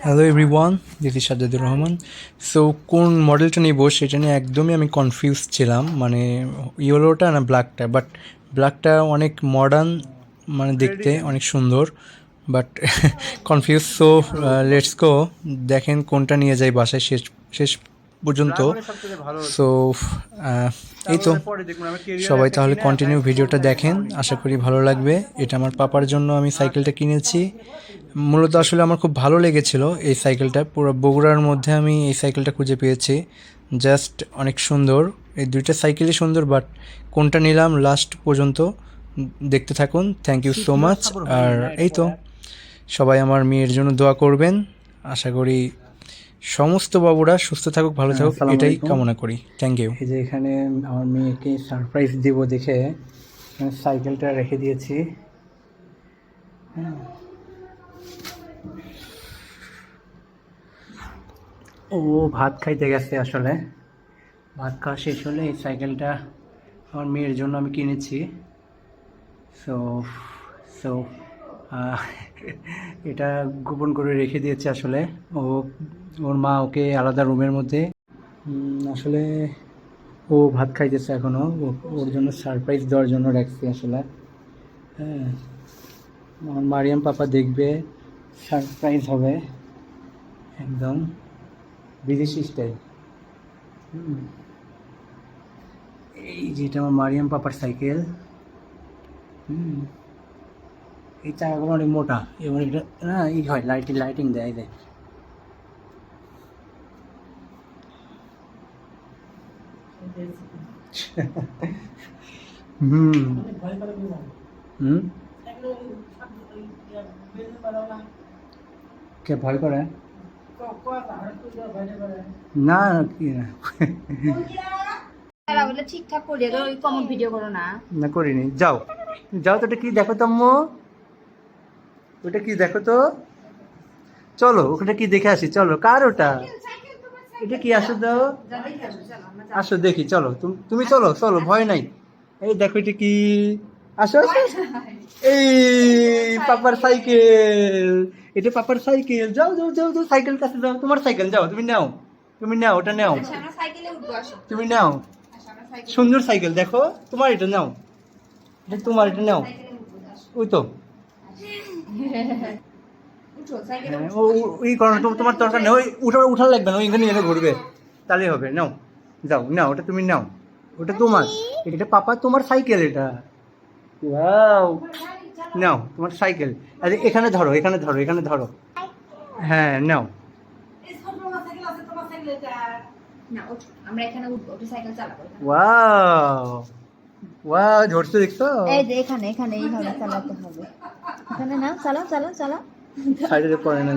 Hello everyone one দিদি Sajjadur Rahman so কোন মডেলটা নিব সেটা নিয়ে একদমই আমি কনফিউজ ছিলাম। মানে ইয়েলোটা না ব্ল্যাকটা বাট ব্ল্যাকটা অনেক মডার্ন মানে দেখতে অনেক সুন্দর। But confuse so let's go দেখেন কোনটা নিয়ে যাই বাসায়। শেষ শেষ পর্যন্ত। সো এই তো। সবাই তাহলে কন্টিনিউ ভিডিওটা দেখেন। আশা করি ভালো লাগবে। এটা আমার পাপার জন্য আমি সাইকেলটা কিনেছি। মূলত আসলে আমার খুব ভালো লেগেছিল এই সাইকেলটা পুরো বগুড়ার মধ্যে আমি এই সাইকেলটা খুঁজে পেয়েছি। জাস্ট অনেক সুন্দর। এই দুইটা সাইকেলই সুন্দর বাট কোনটা নিলাম লাস্ট পর্যন্ত দেখতে থাকুন। থ্যাংক ইউ সো মাচ আর এই তো সবাই আমার মেয়ের জন্য দোয়া করবেন। আশা করি সমস্ত বাবুরা সুস্থ থাকুক ভালো থাকুক আসসালামু এটাই কামনা করি। থ্যাংক ইউ এই যে এখানে আমার মেয়েকে সারপ্রাইজ দিব দেখে সাইকেলটা রেখে দিয়েছি। হ্যাঁ। ও ভাত খাইতে গেছে আসলে। ভাত খাওয়া শেষ হলে এই সাইকেলটা আমার মেয়ের জন্য আমি কিনেছি। সো সো এটা গোপন করে রেখে দিয়েছে আসলে। ও ওর মা ওকে আলাদা রুমের মধ্যে। আসলে ও ভাত খাইতেছে এখনও। ও- ওর জন্য সারপ্রাইজ দেওয়ার জন্য রাখছি আসলে। হ্যাঁ। আমার মারিয়াম পাপা দেখবে সারপ্রাইজ হবে। একদম বিদেশি স্টাইল এই যেটা আমার মারিয়াম পাপার সাইকেল হুম। এই চাকাগুলো অনেক মোটা। এবার এটা না, ই হয় লাইটিং লাইটিং দেয় দেয় হুম হুম কে ভয় করে? না কি? না বলে ঠিকঠাক করিয়ে ওই কমন ভিডিও করো না। না করিনি। যাও। যাও তো ওটা কি দেখো তো আম্মু? ওটা কি দেখো তো? চলো ওটা কি দেখে আসি? চলো কার ওটা? এটা কি আসো দাও? আসো দেখি চলো তুম- চলো চলো ভয় নাই। এই দেখো এটা কি? আসো। এই পাপার সাইকেল এটা পাপার সাইকেল। যাও যাও যাও যাও সাইকেল কাছে যাও। তোমার সাইকেল যাও তুমি নাও। তুমি নাও ওটা নাও। আচ্ছা তুমি নাও। আচ্ছা সুন্দর সাইকেল দেখো। তোমার এটা নাও। এটা তোমার এটা নাও। ওই তো। উঠো সাইকেলে হ্যাঁ, তো তোমার দরকার নেই ওই উঠা উঠার লাগবে না ওই এখানে এনে ঘুরবে তাহলেই হবে নাও যাও নাও ওটা তুমি নাও ওটা তোমার এটা পাপা তোমার সাইকেল এটা ওয়াও নাও তোমার সাইকেল আরে এখানে ধরো এখানে ধরো এখানে ধরো হ্যাঁ নাও। ওয়াও ওয়াও ধরছো দেখছ? এই যে এখানে এখানে এইভাবে চালাতে হবে। এখানে না চালাও চালাও চালাও। সাইডে পড়ে না